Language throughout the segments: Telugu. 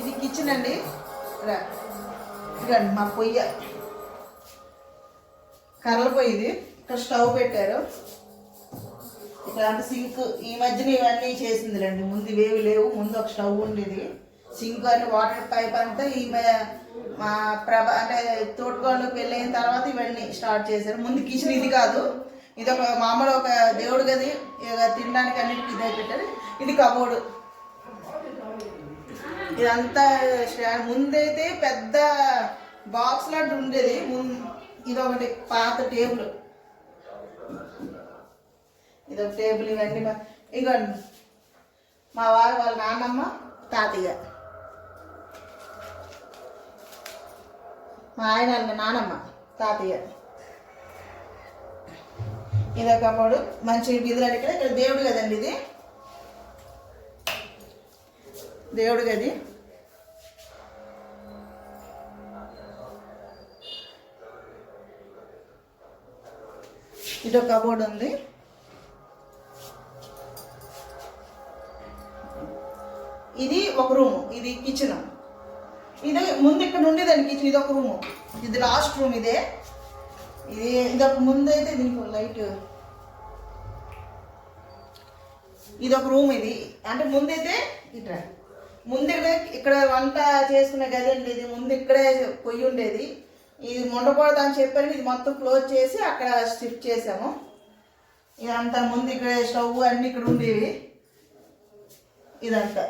ఇది కిచెన్ అండి. ఇదండి మా పొయ్య. కర్రల పొయ్యి ఇది. ఇక్కడ స్టవ్ పెట్టారు. ఇక్కడ సింక్ ఈ మధ్యన ఇవన్నీ చేసిందిలేండి. ముందు ఇవేవి లేవు ముందు ఒక స్టవ్ ఉండేది. సింక్ అని వాటర్ పైప్ అంతా ఈ మా ప్రభ అంటే తోటకోళ్ళు పెళ్ళైన తర్వాత ఇవన్నీ స్టార్ట్ చేశారు. ముందు కిచెన్ ఇది కాదు. ఇది ఒక మామూలు ఒక దేవుడు గది ఇక తినడానికి అన్నిటికీ ఇదే పెట్టారు ఇది కబోర్డు. ఇదంతా ముందైతే పెద్ద బాక్స్ లాంటి ఉండేది. ముం- ఇది ఒకటి పాత టేబుల్. ఇది ఒక టేబుల్ ఇవన్నీ మా- ఇగోండి. మా వారు వాళ్ళ నాన్నమ్మ తాతయ్య. మా ఆయన నానమ్మ తాతయ్య. ఇది ఒకప్పుడు మంచి బిందులు ఇక్కడ ఇక్కడ దేవుడు కదండి ఇది. దేవుడు గది ఇటు కబోర్డ్ ఉంది. ఇది ఒక రూము ఇది కిచెన్. ఇది ముందు ఇక్కడ ఉండేదండి కిచెన్ ఇది ఒక రూము. ఇది లాస్ట్ రూమ్ ఇదే. ఇది ఇది ముందు అయితే దీనికి లైట్. ఇది ఒక రూమ్ ఇది. అంటే ముందైతే ఇట్రా. ముందు ఇక్కడ ఇక్కడ వంట చేసుకునే గది ఉండేది ఇది ముందు ఇక్కడే పొయ్యి ఉండేది. ఇది ఉండకూడదు అని చెప్పని ఇది మొత్తం క్లోజ్ చేసి అక్కడ షిఫ్ట్ చేసాము. ఇదంతా ముందు ఇక్కడ స్టవ్ అన్నీ ఇక్కడ ఉండేవి. ఇదంతా.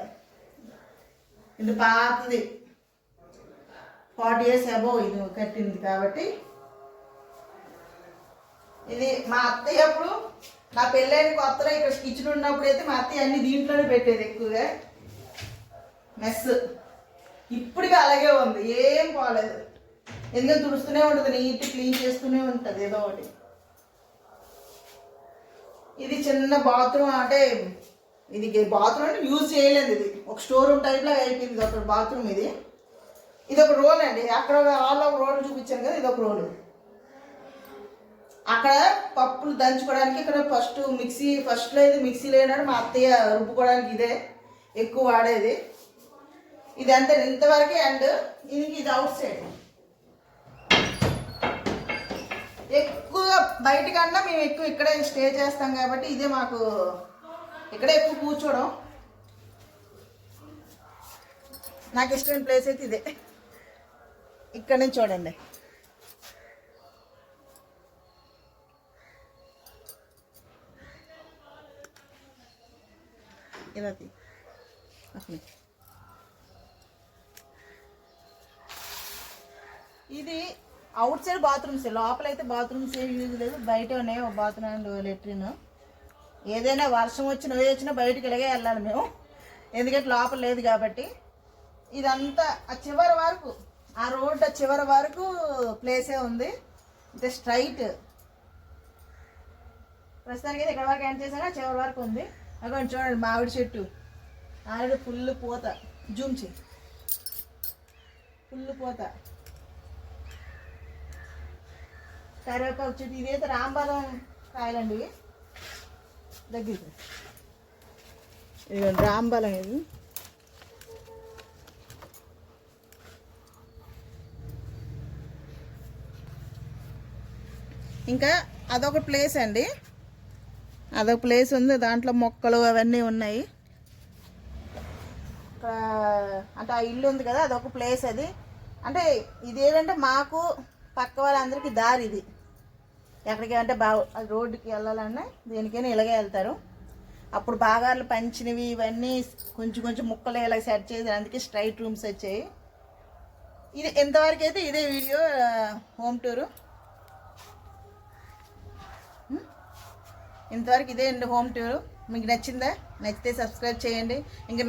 ఇది పాతది. ఫార్టీ ఇయర్స్ అబోవ్ ఇది కట్టింది కాబట్టి. ఇది మా అత్తయ్య అప్పుడు నా పెళ్ళైన కొత్తలో ఇక్కడ కిచెన్ ఉన్నప్పుడు అయితే మా అత్తయ్య అన్ని దీంట్లోనే పెట్టేది ఎక్కువగా. మెస్. ఇప్పటికీ అలాగే ఉంది. ఏం పోలేదు ఎందుకంటే తుడుస్తూనే ఉంటుంది నీట్ క్లీన్ చేస్తూనే ఉంటుంది ఏదో ఒకటి. ఇది చిన్న బాత్రూమ్ అంటే ఇది బాత్రూమ్ అంటే యూజ్ చేయలేదు ఇది. ఒక స్టోర్ రూమ్ టైప్లో అయిపోయింది ఒక బాత్రూమ్ ఇది. ఇది ఒక రోల్ అండి. అక్కడ హాల్లో ఒక రోల్ చూపించాను కదా ఇది ఒక రోల్. అక్కడ పప్పులు దంచుకోవడానికి ఇక్కడ ఫస్ట్ మిక్సీ ఫస్ట్లో ఇది మిక్సీ లేనాడు మా అత్తయ్య రుబ్బుకోవడానికి ఇదే ఎక్కువ వాడేది. ఇది అంతే ఇంతవరకే అండ్ ఇది ఇది అవుట్ సైడ్. ఎక్కువగా బయటకన్నా మేము ఎక్కువ ఇక్కడే స్టే చేస్తాం కాబట్టి ఇదే మాకు ఇక్కడే ఎక్కువ కూర్చోవడం నాకు ఇష్టమైన ప్లేస్ అయితే ఇదే. ఇక్కడ నుంచి చూడండి. ఇలా ఇది అవుట్ సైడ్ బాత్రూమ్స్ లోపల అయితే బాత్రూమ్స్ ఏం యూజ్ లేదు. బయట ఉన్నాయి బాత్రూమ్ అండ్ లెట్రిన్. ఏదైనా వర్షం వచ్చినా ఏ వచ్చినా బయటికి ఇలాగే వెళ్ళాలి మేము. ఎందుకంటే లోపల లేదు కాబట్టి. ఇదంతా ఆ చివరి వరకు ఆ రోడ్డు చివరి వరకు ప్లేసే ఉంది. అంటే స్ట్రైట్ ప్రస్తుతానికి అయితే ఇక్కడ వరకు ఎండ్ చేసాక చివరి వరకు ఉంది. అక్కడ చూడండి మామిడి చెట్టు. ఆల్రెడీ ఫుల్ పూత. జూమ్ చేయి. ఫుల్ పూత. కరివేపాకు చెట్టు ఇదైతే రాంబాదం కాయలండి. ఇవి దగ్గరికి ఇదిగోండి రాంబాలం ఇది. ఇంకా అదొక ప్లేస్ అండి. అదొక ప్లేస్ ఉంది. దాంట్లో మొక్కలు అవన్నీ ఉన్నాయి. అంటే ఆ ఇల్లు ఉంది కదా అదొక ప్లేస్ అది. అంటే ఇదేంటంటే మాకు పక్క వాళ్ళందరికీ దారి ఇది. ఎక్కడికి అంటే బా రోడ్డుకి వెళ్ళాలన్నా దేనికైనా ఇలాగే వెళ్తారు. అప్పుడు బాగాలు పంచినవి ఇవన్నీ కొంచెం కొంచెం ముక్కలు ఇలా సెట్ చేసి అందుకే స్ట్రైట్ రూమ్స్ వచ్చాయి. ఇది ఎంతవరకు అయితే ఇదే వీడియో హోమ్ టూరు. ఇంతవరకు ఇదే అండి హోమ్ టూర్. మీకు నచ్చిందా? నచ్చితే సబ్స్క్రైబ్ చేయండి. ఇంకా